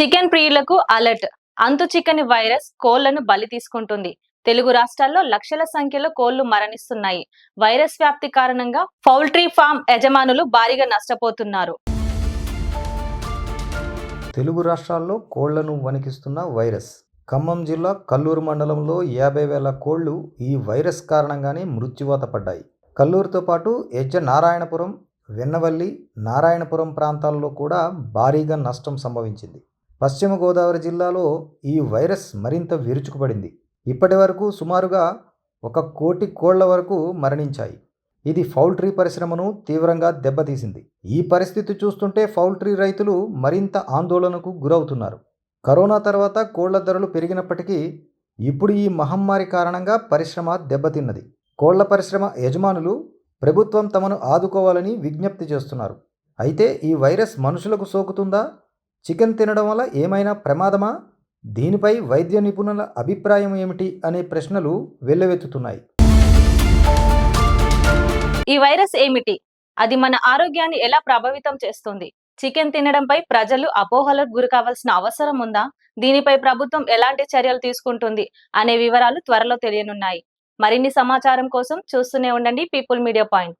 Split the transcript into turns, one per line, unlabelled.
Chicken ప్రియులకు alert. అంతు chicken virus కోళ్ళను బలి తీసుకుంటుంది. తెలుగు రాష్ట్రాల్లో లక్షల సంఖ్యలో కోళ్ళు మరణిస్తున్నాయి. వైరస్ వ్యాప్తి కారణంగా పౌల్ట్రీ ఫామ్ యజమానులు భారీగా నష్టపోతున్నారు.
తెలుగు రాష్ట్రాల్లో కోళ్ళను వణికిస్తున్న వైరస్. ఖమ్మం జిల్లా కల్లూరు మండలంలో యాభై వేల కోళ్ళు ఈ వైరస్ కారణంగానే మృత్యువాత పడ్డాయి. కల్లూరుతో పాటు ఎజ్జ నారాయణపురం వెన్నవల్లి నారాయణపురం ప్రాంతాల్లో కూడా భారీగా నష్టం సంభవించింది. పశ్చిమ గోదావరి జిల్లాలో ఈ వైరస్ మరింత విరుచుకుపడింది. ఇప్పటి వరకు సుమారుగా ఒక కోటి కోళ్ళ వరకు మరణించాయి. ఇది పౌల్ట్రీ పరిశ్రమను తీవ్రంగా దెబ్బతీసింది. ఈ పరిస్థితి చూస్తుంటే పౌల్ట్రీ రైతులు మరింత ఆందోళనకు గురవుతున్నారు. కరోనా తర్వాత కోళ్ళ ధరలు పెరిగినప్పటికీ ఇప్పుడు ఈ మహమ్మారి కారణంగా పరిశ్రమ దెబ్బతిన్నది. కోళ్ళ పరిశ్రమ యజమానులు ప్రభుత్వం తమను ఆదుకోవాలని విజ్ఞప్తి చేస్తున్నారు. అయితే ఈ వైరస్ మనుషులకు సోకుతుందా? చికెన్ తినడం వల్ల ఏమైనా ప్రమాదమా? దీనిపై వైద్య నిపుణుల అభిప్రాయం ఏమిటి? అనే ప్రశ్నలు వెల్లువెత్తుతున్నాయి.
ఈ వైరస్ ఏమిటి? అది మన ఆరోగ్యాన్ని ఎలా ప్రభావితం చేస్తుంది? చికెన్ తినడంపై ప్రజలు అపోహలకు గురి కావాల్సిన అవసరం ఉందా? దీనిపై ప్రభుత్వం ఎలాంటి చర్యలు తీసుకుంటుంది? అనే వివరాలు త్వరలో తెలియనున్నాయి. మరిన్ని సమాచారం కోసం చూస్తూనే ఉండండి పీపుల్ మీడియా పాయింట్.